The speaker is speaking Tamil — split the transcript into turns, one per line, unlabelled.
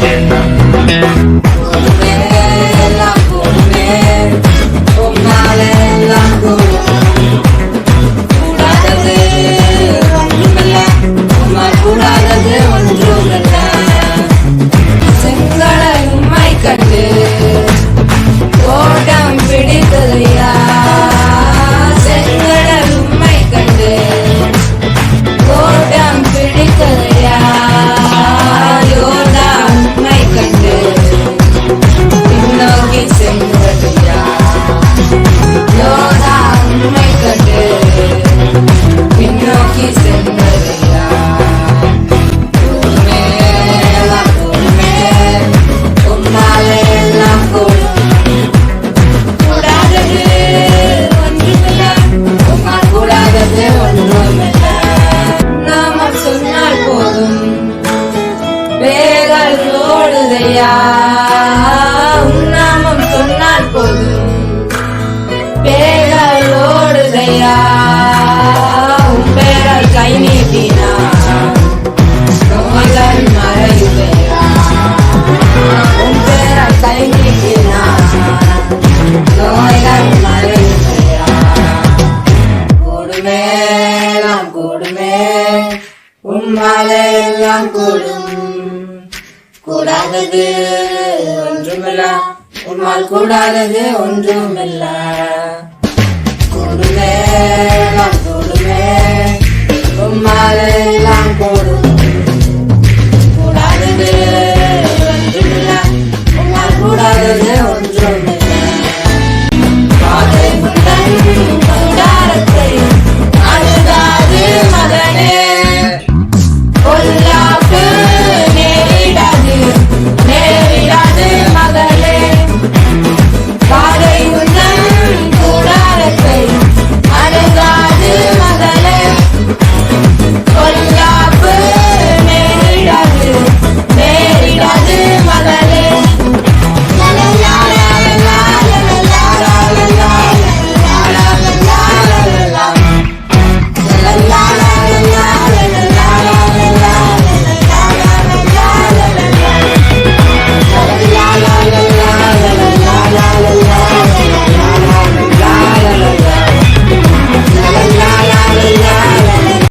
When ஐயா உன் நாமம் சொன்னால் போதும். பேரலோடுதையா உன் பேரால் கை நீட்டினா. நோய்கள் மறையுதையா உன் பேரால் கை நீட்டினா. நோய்கள் மறையுதையா கூடுமே நாம் உன் மாலை எல்லாம் கூடாதது ஒன்றுமில்லா. உன்னால் கூடாதது ஒன்றுமில்லா. கூடுமே நான் கூடுமே.